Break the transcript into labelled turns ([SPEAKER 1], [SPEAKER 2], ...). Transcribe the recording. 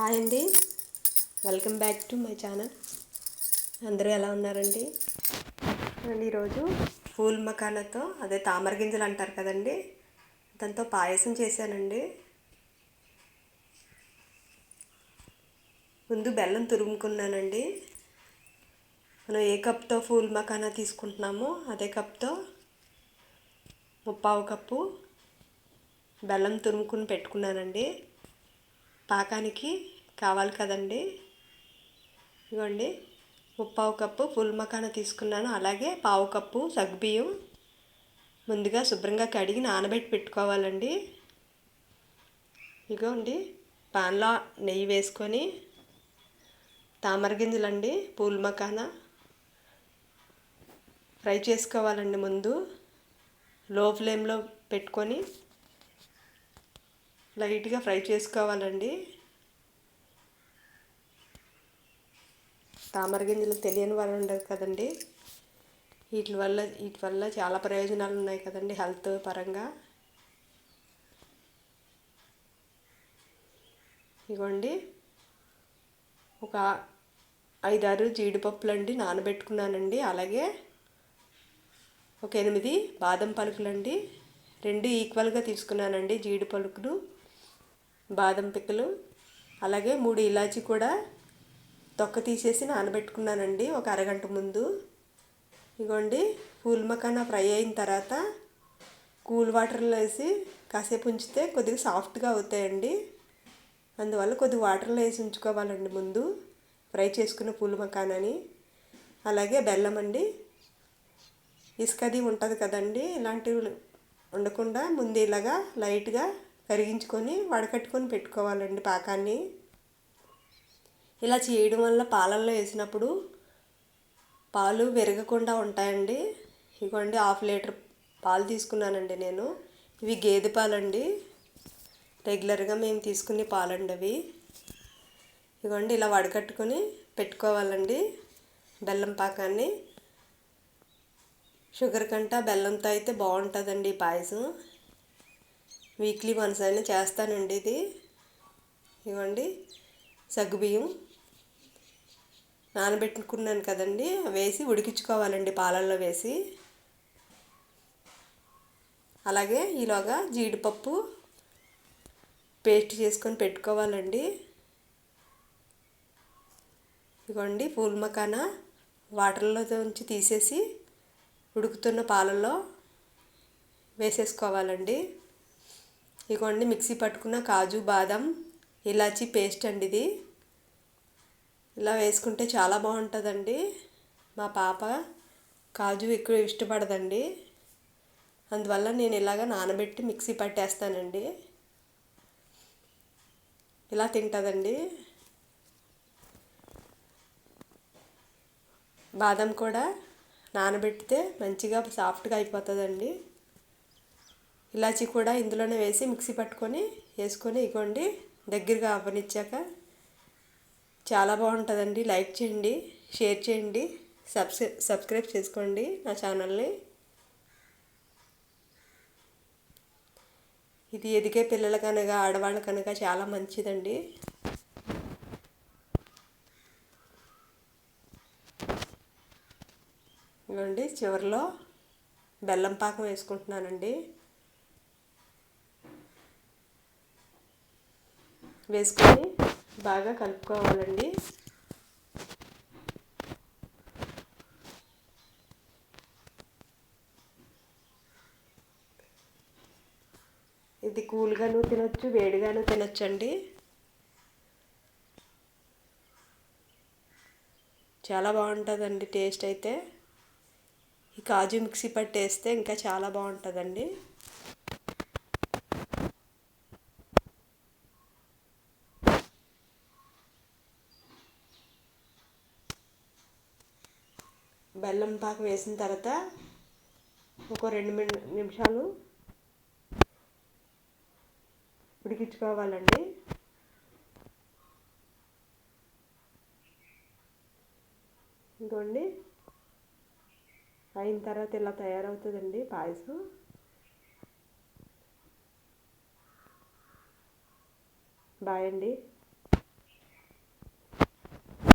[SPEAKER 1] Hi అండి. Welcome back to my channel. అందరూ ఎలా ఉన్నారండి? అండి ఈరోజు పూల్ మకాలతో అదే తామర గింజలు అంటారు కదండి దాంతో పాయసం చేశానండి. ముందు బెల్లం తురుముకున్నానండి. మనం ఏ కప్తో ఫూల్ మకానా తీసుకుంటున్నామో అదే కప్తో ముప్పావు కప్పు బెల్లం తురుముకుని పెట్టుకున్నానండి. పాకానికి కావాలి కదండి. ఇవ్వండి ముప్పావు కప్పు ఫుల్ మకాన తీసుకున్నాను. అలాగే పావు కప్పు సగ్గుబియ్యం ముందుగా శుభ్రంగా కడిగి నానబెట్టి పెట్టుకోవాలండి. ఇగోండి పాన్లో నెయ్యి వేసుకొని తామర గింజలండి పూల్ మకాన ఫ్రై చేసుకోవాలండి ముందు. లో ఫ్లేమ్లో పెట్టుకొని లైట్గా ఫ్రై చేసుకోవాలండి. తామర గింజలు తెలియని వాళ్ళు ఉండదు కదండి. వీటి వల్ల వీటి వల్ల చాలా ప్రయోజనాలు ఉన్నాయి కదండి హెల్త్ పరంగా. ఇగోండి ఒక ఐదారు జీడిపప్పులు అండి నానబెట్టుకున్నానండి. అలాగే ఒక ఎనిమిది బాదం పలుకులండి. రెండు ఈక్వల్గా తీసుకున్నానండి జీడి పలుకులు బాదం పిక్కలు అలాగే మూడు ఇలాచి కూడా తొక్క తీసేసి నానబెట్టుకున్నానండి ఒక అరగంట ముందు. ఇగోండి పూల్ మకానా ఫ్రై అయిన తర్వాత కూల్ వాటర్లో వేసి కాసేపు ఉంచితే కొద్దిగా సాఫ్ట్గా అవుతాయండి. అందువల్ల కొద్దిగా వాటర్లో వేసి ఉంచుకోవాలండి ముందు ఫ్రై చేసుకున్న పూల్ మకానని. అలాగే బెల్లం అండి. ఇసుకది ఉంటుంది కదండి ఇలాంటివి ఉండకుండా ముందు ఇలాగా లైట్గా కరిగించుకొని వడకట్టుకొని పెట్టుకోవాలండి పాకాన్ని. ఇలా చేయడం వల్ల పాలల్లో వేసినప్పుడు పాలు విరగకుండా ఉంటాయండి. ఇగోండి హాఫ్ లీటర్ పాలు తీసుకున్నానండి నేను. ఇవి గేదె పాలండి. రెగ్యులర్గా మేము తీసుకునే పాలండి అవి. ఇగోండి ఇలా వడకట్టుకొని పెట్టుకోవాలండి బెల్లం పాకాన్ని. షుగర్ కంట బెల్లంతో అయితే బాగుంటుందండి పాయసం. వీక్లీ వన్స్ అయినా చేస్తానండి ఇది. ఇవ్వండి. సగ్గుబియ్యం నానబెట్టుకున్నాను కదండి. వేసి ఉడికించుకోవాలండి పాలల్లో వేసి. అలాగే ఈలోగా జీడిపప్పు పేస్ట్ చేసుకొని పెట్టుకోవాలండి. ఇదిగోండి పూల్ మకానా వాటర్లో ఉంచి తీసేసి ఉడుకుతున్న పాలల్లో వేసేసుకోవాలండి. ఇదిగోండి మిక్సీ పట్టుకున్న కాజు బాదం ఇలాచీ పేస్ట్ అండి ఇది. ఇలా వేసుకుంటే చాలా బాగుంటుందండి. మా పాప కాజు ఎక్కువ ఇష్టపడదండి. అందువల్ల నేను ఇలాగ నానబెట్టి మిక్సీ పట్టేస్తానండి. ఇలా తింటుందండి. బాదం కూడా నానబెడితే మంచిగా సాఫ్ట్గా అయిపోతుందండి. ఇలాచి కూడా ఇందులోనే వేసి మిక్సీ పట్టుకొని వేసుకొని ఇగోండి. దగ్గరగా అవ్వనిచ్చాక చాలా బాగుంటుందండి. లైక్ చేయండి షేర్ చేయండి సబ్స్క్రై సబ్స్క్రైబ్ చేసుకోండి నా ఛానల్ని. ఇది ఎదిగే పిల్లలకనగా ఆడవాళ్ళకనగా చాలా మంచిదండి. ఇవ్వండి చివరిలో బెల్లం పాకం వేసుకుంటున్నానండి. వేసుకొని బాగా కలుపుకోవాలండి. ఇది కూల్గాను తినొచ్చు వేడిగాను తినొచ్చండి. చాలా బాగుంటుందండి టేస్ట్ అయితే. ఈ కాజు మిక్సీ పట్టేస్తే ఇంకా చాలా బాగుంటుందండి. బెల్లం పాకం వేసిన తర్వాత ఒక రెండు నిమిషాలు ఉడికించుకోవాలండి. ఇంకోండి అయిన తర్వాత ఇలా తయారవుతుందండి పాయసం. బాయ్ అండి